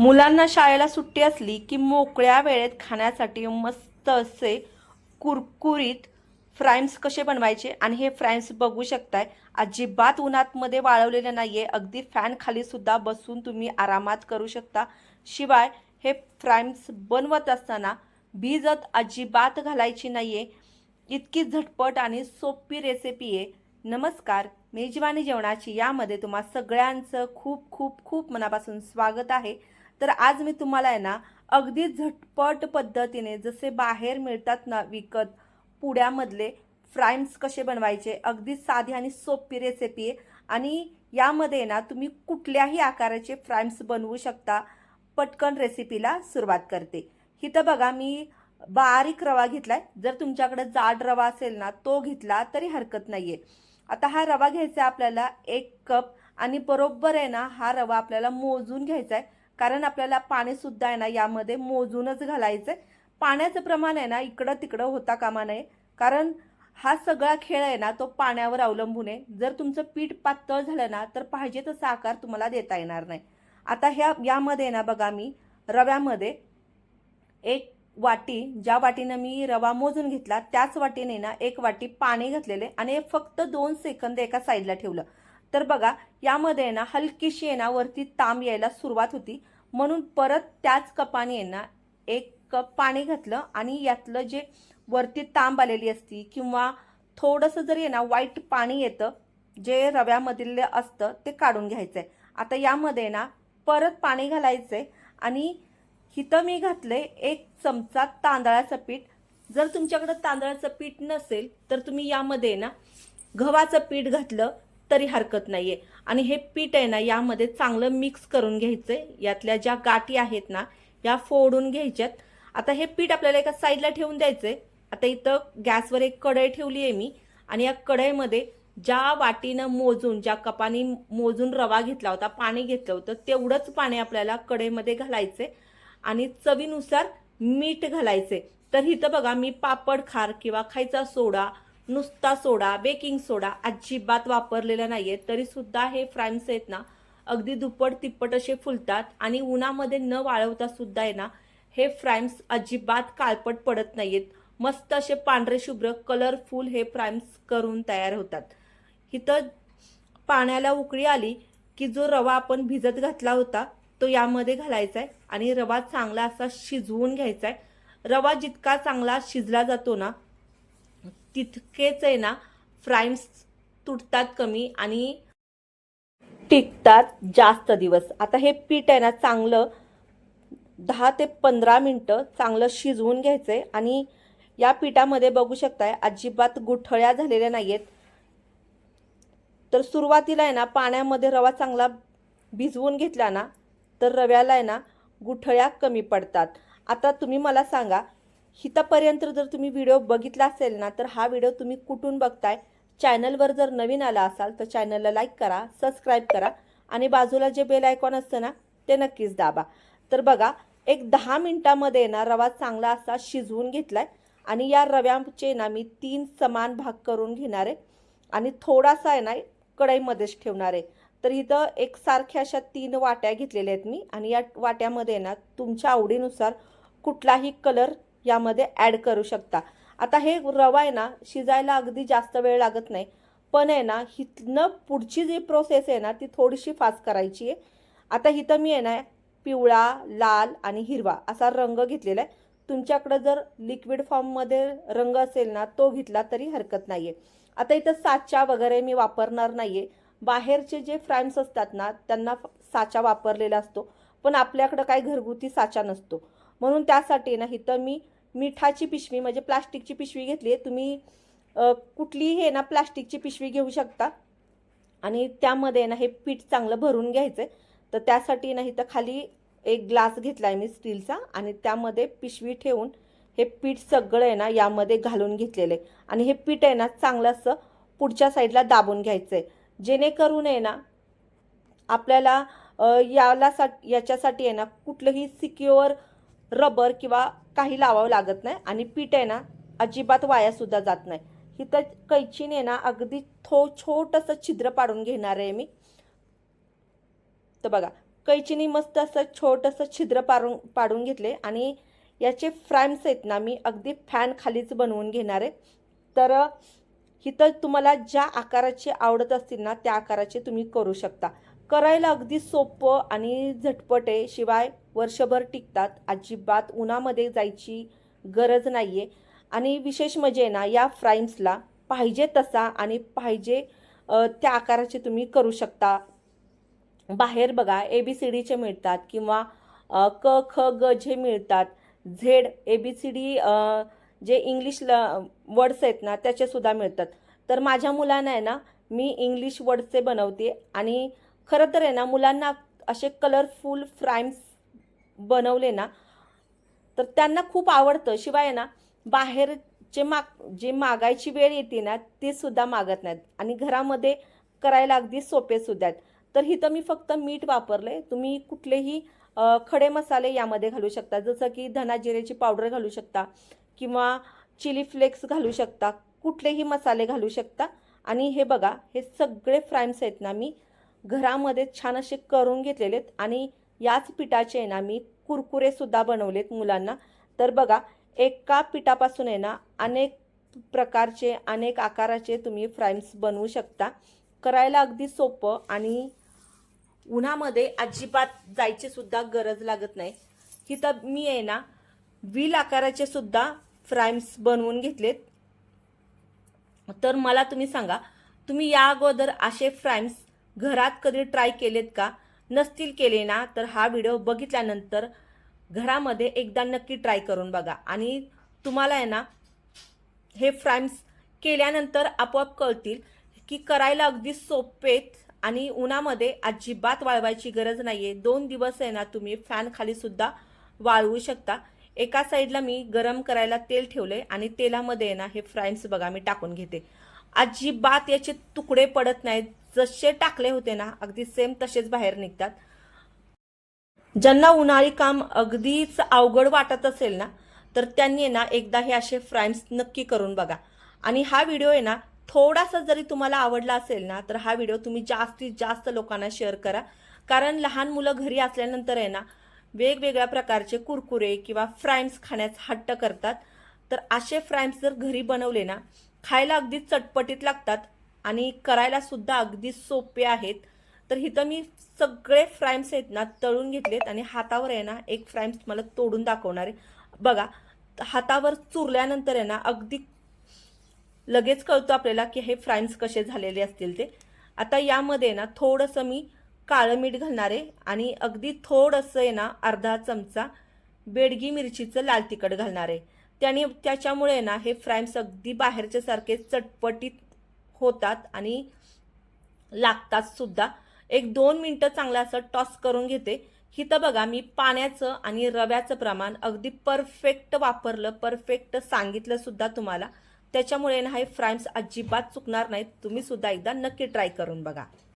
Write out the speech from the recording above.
मुलांना शाळेला सुट्टी असली की मोकळ्या वेळेत खाण्यासाठी मस्त असे कुरकुरीत फ्राईम्स कसे बनवायचे? आणि हे फ्राईम्स बघू शकताय. अजिबात उन्हातमध्ये वाळवलेले नाहीये. अगदी फॅन सुद्धा बसून तुम्ही आरामात करू शकता. शिवाय हे फ्राईम्स बनवत असताना भिजत अजिबात घालायची नाहीये. इतकी झटपट आणि सोपी रेसिपी आहे. नमस्कार मेजवानी जेवणाची यामध्ये तुम्हा सगळ्यांचं खूप खूप खूप मनापासून स्वागत आहे. तर आज मी तुम्हाला आहे ना अगदी झटपट पद्धतीने जसे बाहेर मिळतात ना विकत पुड्यामधले फ्राईम्स कसे बनवायचे अगदी साधी आणि सोपी रेसिपी आहे. आणि यामध्ये ना तुम्ही कुठल्याही आकाराचे फ्राईम्स बनवू शकता. पटकन रेसिपीला सुरुवात करते. इथं बघा मी बारीक रवा घेतलाय. जर तुमच्याकडे जाड रवा असेल ना तो घेतला तरी हरकत नाहीये. आता हा रवा घ्यायचा आहे आपल्याला एक कप आणि बरोबर आहे ना हा रवा आपल्याला मोजून घ्यायचा आहे. कारण आपल्याला पाणीसुद्धा आहे ना यामध्ये मोजूनच घालायचं आहे पाण्याचं प्रमाण आहे ना इकडं तिकडं होता कामा नये. कारण हा सगळा खेळ आहे ना तो पाण्यावर अवलंबून आहे. जर तुमचं पीठ पातळ झालं ना तर पाहिजे तसा आकार तुम्हाला देता येणार नाही. आता ह्या यामध्ये ना बघा मी रव्यामध्ये एक वाटी ज्या वाटीनं मी रवा मोजून घेतला त्याच वाटीने ना एक वाटी पाणी घातलेले आणि फक्त दोन सेकंद एका साईडला ठेवलं. तर बघा यामध्ये ना हलकीशी आहे ना वरती तांब यायला सुरुवात होती. म्हणून परत त्याच कपाने आहे ना एक कप पाणी घातलं आणि यातलं जे वरती तांब आलेली असती किंवा थोडंसं जरी आहे ना वाईट पाणी येतं जे रव्यामधील असतं ते काढून घ्यायचं आहे आता यामध्ये ना परत पाणी घालायचं आहे आणि इथं मी घातलंय एक चमचा तांदळाचं पीठ. जर तुमच्याकडं तांदळाचं पीठ नसेल तर तुम्ही यामध्ये ना गव्हाचं पीठ घातलं तरी हरकत नाहीये. आणि हे पीठ आहे ना यामध्ये चांगलं मिक्स करून घ्यायचंय. यातल्या ज्या गाठी आहेत ना या फोडून घ्यायच्यात. आता हे पीठ आपल्याला एका साईडला ठेवून द्यायचंय. आता इथं गॅसवर एक कढई ठेवली आहे मी. आणि या कढईमध्ये ज्या वाटीनं मोजून ज्या कपानी मोजून रवा घेतला होता पाणी घेतलं होतं तेवढंच पाणी आपल्याला कढईमध्ये घालायचंय. आणि चवीनुसार मीठ घालायचे तर इथं बघा मी पापड खार किंवा खायचा सोडा नुसता सोडा बेकिंग सोडा अजिबात वापरलेला नाही आहे तरीसुद्धा हे फ्राईम्स आहेत ना अगदी दुप्पट तिप्पट असे फुलतात आणि उन्हामध्ये न वाळवता सुद्धा आहे ना हे फ्राईम्स अजिबात काळपट पडत नाहीयेत. मस्त असे पांढरे शुभ्र कलरफुल हे फ्राईम्स करून तयार होतात. इथं पाण्याला उकळी आली की जो रवा आपण भिजत घातला होता तो यामध्ये घालायचा आहे आणि रवा चांगला असा शिजवून घ्यायचा आहे रवा जितका चांगला शिजला जातो ना तितकेच आहे ना फ्राईम्स तुटतात कमी आणि टिकतात जास्त दिवस. आता हे पीठ आहे ना चांगलं दहा ते पंधरा मिनटं चांगलं शिजवून घ्यायचं आहे आणि या पिठामध्ये बघू शकताय अजिबात गुठळ्या झालेल्या नाही आहेत तर सुरुवातीला आहे ना पाण्यामध्ये रवा चांगला भिजवून घेतला ना तर रव्याला आहे ना गुठळ्या कमी पडतात. आता तुम्ही मला सांगा हितापर्यंत जर तुम्ही व्हिडिओ बघितला असेल ना तर हा व्हिडिओ तुम्ही कुठून बघताय? चॅनलवर जर नवीन आला असाल तर चॅनलला लाईक करा सबस्क्राईब करा आणि बाजूला जे बेल आयकॉन असतं ना ते नक्कीच दाबा. तर बघा एक दहा मिनटामध्ये ना रवा चांगला असा शिजवून घेतलाय आणि या रव्याचे ना मी तीन समान भाग करून घेणार आहे आणि थोडासा आहे ना कढईमध्येच ठेवणार आहे. तर इथं एक सारख्या अशा तीन वाट्या घेतलेल्या आहेत मी आणि या वाट्यामध्ये ना तुमच्या आवडीनुसार कुठलाही कलर यामध्ये ॲड करू शकता. आता हे रवा आहे ना शिजायला अगदी जास्त वेळ लागत नाही. पण आहे ना हिथनं पुढची जी प्रोसेस आहे ना ती थोडीशी फास्ट करायची आहे. आता हिथं मी आहे ना पिवळा लाल आणि हिरवा असा रंग घेतलेला आहे. तुमच्याकडं जर लिक्विड फॉर्ममध्ये रंग असेल ना तो घेतला तरी हरकत नाही आहे आता इथं साचा वगैरे मी वापरणार नाही आहे बाहेरचे जे फ्रॅम्स असतात ना त्यांना साचा वापरलेला असतो. पण आपल्याकडं काही घरगुती साचा नसतो. म्हणून त्यासाठी ना इथं मी मिठाची पिशवी म्हणजे प्लास्टिकची पिशवी घेतली आहे. तुम्ही कुठलीही आहे ना प्लास्टिकची पिशवी घेऊ शकता. आणि त्यामध्ये ना हे पीठ चांगलं भरून घ्यायचं आहे तर त्यासाठी नाही तर खाली एक ग्लास घेतला आहे मी स्टीलचा आणि त्यामध्ये पिशवी ठेवून हे पीठ सगळं आहे ना यामध्ये घालून घेतलेलं आहे. आणि हे पीठ आहे ना चांगलं असं पुढच्या साईडला दाबून घ्यायचं आहे जेणेकरून आहे ना आपल्याला याला सा याच्यासाठी आहे ना कुठलंही सिक्युअर रबर किंवा काही लावावं लागत नाही आणि पीठ आहे ना अजिबात वायासुद्धा जात नाही. इथं कैचीने ना अगदी थो छोटंसं छिद्र पाडून घेणार आहे मी. तर बघा कैचीने मस्त असं छोटंसं छिद्र पाडून पाडून घेतले आणि याचे फ्रॅम्स आहेत ना मी अगदी फॅन खालीच बनवून घेणार आहे. तर इथं तुम्हाला ज्या आकाराचे आवडत असतील ना त्या आकाराचे तुम्ही करू शकता. करायला अगदी सोपं आणि झटपट आहे शिवाय वर्षभर टिकतात. अजिबात उन्हामध्ये जायची गरज नाही आहे आणि विशेष म्हणजे आहे ना या फ्राईम्सला पाहिजे तसा आणि पाहिजे त्या आकाराचे तुम्ही करू शकता. बाहेर बघा ए बी सी डीचे मिळतात किंवा क ख ग जे मिळतात. Z A B C D जे इंग्लिश ल वर्ड्स आहेत ना त्याचेसुद्धा मिळतात. तर माझ्या मुलांना आहे ना मी इंग्लिश वर्ड्सचे बनवते. आणि खरं तर आहे ना मुलांना असे कलरफुल फ्राईम्स बनवले ना तर त्यांना खूप आवडतं. शिवाय ना बाहेरचे माग जे मागायची वेळ येते ना ते सुद्धा मागत नाहीत. आणि घरामध्ये करायला अगदी सोपे सुद्धा आहेत. तर इथं मी फक्त मीठ वापरले तुम्ही कुठलेही खडे मसाले यामध्ये घालू शकता. जसं की धना जिऱ्याची पावडर घालू शकता किंवा चिली फ्लेक्स घालू शकता. कुठलेही मसाले घालू शकता. आणि हे बघा हे सगळे फ्राईम्स आहेत ना मी घरामध्ये छान असे करून घेतलेले आहेत. आणि याच पिठाचे आहे ना मी कुरकुरेसुद्धा बनवलेत मुलांना. तर बघा एका पिठापासून आहे ना अनेक प्रकारचे अनेक आकाराचे तुम्ही फ्राईम्स बनवू शकता. करायला अगदी सोपं आणि उन्हामध्ये अजिबात जायची सुद्धा गरज लागत नाही. इथं मी आहे ना व्हील आकाराचे सुद्धा फ्राईम्स बनवून घेतलेत. तर मला तुम्ही सांगा तुम्ही या अगोदर असे फ्राईम्स घरात कधी ट्राय केलेत का? नसतील केले ना तर हा व्हिडिओ बघितल्यानंतर घरामध्ये एकदा नक्की ट्राय करून बघा. आणि तुम्हाला आहे ना हे फ्राईम्स केल्यानंतर आपोआप कळतील की करायला अगदी सोपेत आणि उन्हामध्ये अजिबात वाळवायची गरज नाही आहे दोन दिवस आहे ना तुम्ही फॅन वाळवू शकता. एका साईडला मी गरम करायला तेल ठेवले आणि तेलामध्ये आहे ना हे फ्राईम्स बघा मी टाकून घेते. अजिबात याचे तुकडे पडत नाहीत. जसे टाकले होते ना अगदी सेम तसेच बाहेर निघतात. ज्यांना उन्हाळी काम अगदीच अवघड वाटत असेल ना तर त्यांनी आहे ना एकदा हे असे फ्राईम्स नक्की करून बघा. आणि हा व्हिडिओ आहे ना थोडासा जरी तुम्हाला आवडला असेल ना तर हा व्हिडिओ तुम्ही जास्तीत जास्त लोकांना शेअर करा. कारण लहान मुलं घरी असल्यानंतर आहे ना वेगवेगळ्या प्रकारचे कुरकुरे किंवा फ्राईम्स खाण्यास हट्ट करतात. तर असे फ्राईम्स जर घरी बनवले ना खायला अगदी चटपटीत लागतात आणि करायला सुद्धा अगदी सोपे आहेत. तर इथं मी सगळे फ्राईम्स आहेत ना तळून घेतलेत आणि हातावर आहे ना एक फ्राईम्स मला तोडून दाखवणार आहे. बघा हातावर चुरल्यानंतर आहे ना अगदी लगेच कळतो आपल्याला की हे फ्राईम्स कसे झालेले असतील ते. आता यामध्ये ना थोडंसं मी काळं मीठ घालणार आहे आणि अगदी थोडंसं आहे ना अर्धा चमचा बेडगी मिरचीचं लाल तिखट घालणार आहे. त्याने त्याच्यामुळे ना हे फ्रॅम्स अगदी बाहेरच्या सारखे चटपटीत होतात आणि लागतात सुद्धा. एक दोन मिनटं चांगलं असं टॉस करून घेते. हिथं बघा मी पाण्याचं आणि रव्याचं प्रमाण अगदी परफेक्ट वापरलं परफेक्ट सांगितलं सुद्धा तुम्हाला. त्याच्यामुळे ना हे फ्राईम्स अजिबात चुकणार नाहीत. तुम्ही सुद्धा एकदा नक्की ट्राय करून बघा.